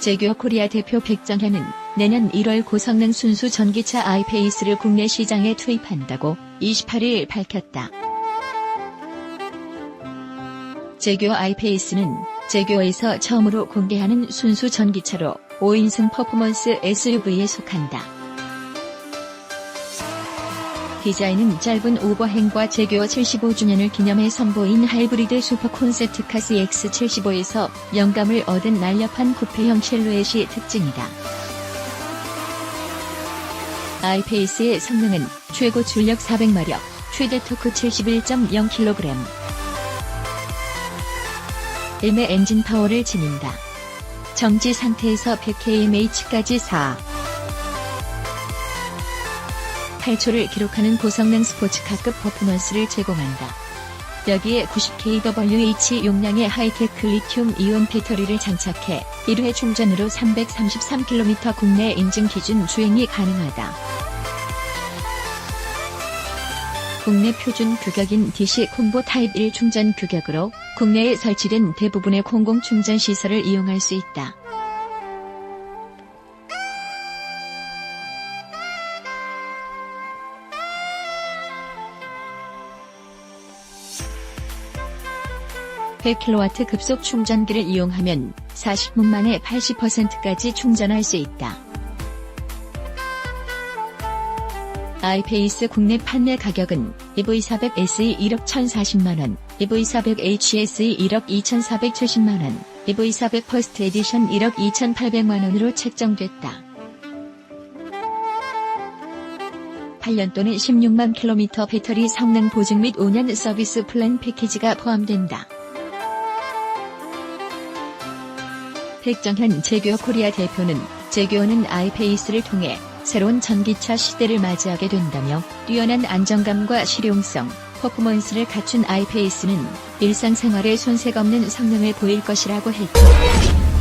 제규어 코리아 대표 백정현은 내년 1월 고성능 순수 전기차 아이페이스를 국내 시장에 투입한다고 28일 밝혔다. 제규어 아이페이스는 제규어에서 처음으로 공개하는 순수 전기차로 5인승 퍼포먼스 SUV에 속한다. 디자인은 짧은 오버행과 제규어 75주년을 기념해 선보인 하이브리드 슈퍼 콘셉트카 CX75에서 영감을 얻은 날렵한 쿠페형 실루엣이 특징이다. 아이페이스의 성능은 최고 출력 400마력, 최대 토크 71.0kg, 일매 엔진 파워를 지닌다. 정지 상태에서 100kmh까지 4. 8초를 기록하는 고성능 스포츠카급 퍼포먼스를 제공한다. 여기에 90kWh 용량의 하이테크 리튬 이온 배터리를 장착해 1회 충전으로 333km 국내 인증 기준 주행이 가능하다. 국내 표준 규격인 DC 콤보 타입 1 충전 규격으로 국내에 설치된 대부분의 공공 충전 시설을 이용할 수 있다. (100kW) 급속 충전기를 이용하면 40분 만에 80%까지 충전할 수 있다. 아이페이스 국내 판매 가격은 EV400SE 1억 1,040만원, EV400HSE 1억 2,470만원, EV400 퍼스트 에디션 1억 2,800만원으로 책정됐다. 8년 또는 16만 킬로미터 배터리 성능 보증 및 5년 서비스 플랜 패키지가 포함된다. 백정현 제규어 코리아 대표는 제규어는 아이페이스를 통해 새로운 전기차 시대를 맞이하게 된다며 뛰어난 안정감과 실용성, 퍼포먼스를 갖춘 아이페이스는 일상생활에 손색 없는 성능을 보일 것이라고 했다.